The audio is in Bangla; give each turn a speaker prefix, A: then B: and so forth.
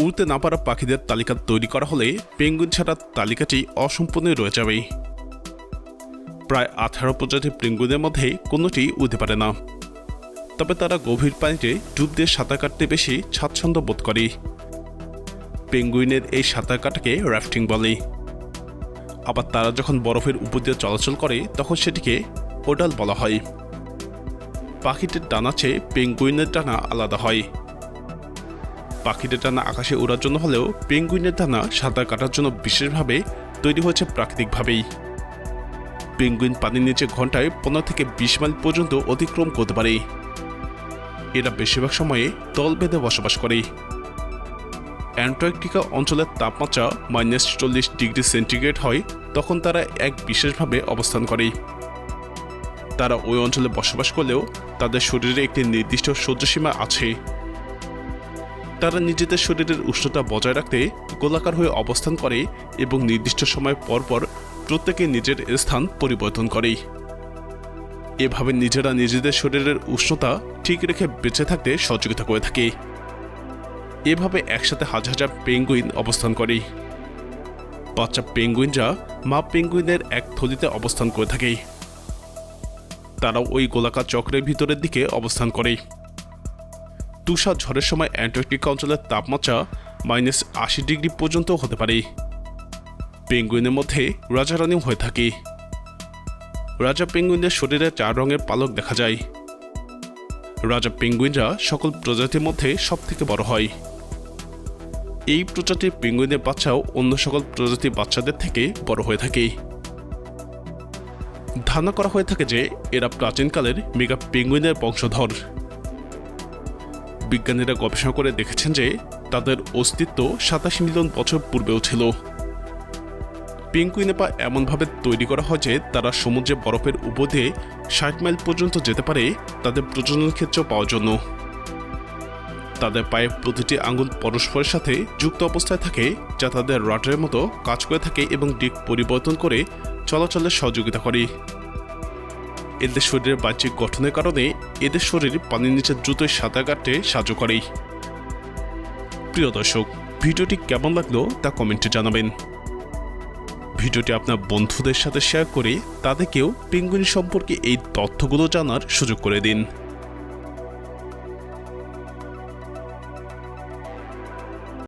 A: উড়তে না পারা পাখিদের তালিকা তৈরি করা হলে পেঙ্গুইন ছাড়া তালিকাটি অসম্পূর্ণই রয়ে যাবে। প্রায় আঠারো প্রজাতির পেঙ্গুইনের মধ্যে কোনোটি উঠতে পারে না। তবে তারা গভীর পানিতে ডুব দিয়ে সাঁতার কাটতে বেশি স্বাচ্ছন্দ্য বোধ করে। পেঙ্গুইনের এই সাঁতার কাটাকে রাফটিং বলে। আবার তারা যখন বরফের উপর দিয়ে চলাচল করে, তখন সেটিকে ওডাল বলা হয়। পাখিটির ডানা চেয়ে পেঙ্গুইনের ডানা আলাদা হয়। পাখিদের টানা আকাশে ওড়ার জন্য হলেও পেঙ্গুইনের টানা সাঁতার কাটার জন্য বিশেষভাবে তৈরি হয়েছে প্রাকৃতিকভাবেই। পেঙ্গুইন পানির নিচে ঘন্টায় পনেরো থেকে বিশ মাইল পর্যন্ত অতিক্রম করতে পারে। এরা বেশিরভাগ সময়ে দল বেঁধে বসবাস করে। অ্যান্টার্কটিকা অঞ্চলের তাপমাত্রা মাইনাস চল্লিশ ডিগ্রি সেন্টিগ্রেড হয়, তখন তারা এক বিশেষভাবে অবস্থান করে। তারা ওই অঞ্চলে বসবাস করলেও তাদের শরীরে একটি নির্দিষ্ট সহ্যসীমা আছে। তারা নিজেদের শরীরের উষ্ণতা বজায় রাখতে গোলাকার হয়ে অবস্থান করে এবং নির্দিষ্ট সময় পরপর পর প্রত্যেকে নিজের স্থান পরিবর্তন করে। এভাবে নিজেরা নিজেদের শরীরের উষ্ণতা ঠিক রেখে বেঁচে থাকতে সহযোগিতা করে থাকে। এভাবে একসাথে হাজার হাজার পেঙ্গুইন অবস্থান করে। বাচ্চা পেঙ্গুইনরা মা পেঙ্গুইনের এক থলিতে অবস্থান করে থাকে। তারাও ওই গোলাকার চক্রের ভিতরের দিকে অবস্থান করে। তুষার ঝড়ের সময় অ্যান্টার্কটিকা অঞ্চলের তাপমাত্রা মাইনাস আশি ডিগ্রি পর্যন্ত হতে পারে। পেঙ্গুইনের মধ্যে রাজারানিও হয়ে থাকে। রাজা পেঙ্গুইনের শরীরে চার রঙের পালক দেখা যায়। রাজা পেঙ্গুইনরা সকল প্রজাতির মধ্যে সব থেকে বড় হয়। এই প্রজাতির পেঙ্গুইনের বাচ্চাও অন্য সকল প্রজাতির বাচ্চাদের থেকে বড় হয়ে থাকে। ধারণা করা হয়ে থাকে যে, এরা প্রাচীনকালের মেগা পেঙ্গুইনের বংশধর। বিজ্ঞানীরা গবেষণা করে দেখেছেন যে তাদের অস্তিত্ব সাতাশি মিলিয়ন বছর পূর্বেও ছিল। পেঙ্গুইনে পা এমনভাবে তৈরি করা হয় যে তারা সমুদ্রে বরফের উপর দিয়ে ষাট মাইল পর্যন্ত যেতে পারে, তাদের প্রজনন ক্ষেত্র পাওয়ার জন্য। তাদের পায়ে প্রতিটি আঙুল পরস্পরের সাথে যুক্ত অবস্থায় থাকে, যা তাদের রাটারের মতো কাজ করে থাকে এবং দিক পরিবর্তন করে চলাচলের সহযোগিতা করে। এদের শরীরের বাহ্যিক গঠনের কারণে এদের শরীর পানির নিচে দ্রুত সাঁতার কাটতে সাহায্য করে। প্রিয় দর্শক, ভিডিওটি কেমন লাগল তা কমেন্টে জানাবেন। ভিডিওটি আপনার বন্ধুদের সাথে শেয়ার করে তাদেরকেও পেঙ্গুইন সম্পর্কে এই তথ্যগুলো জানার সুযোগ করে দিন।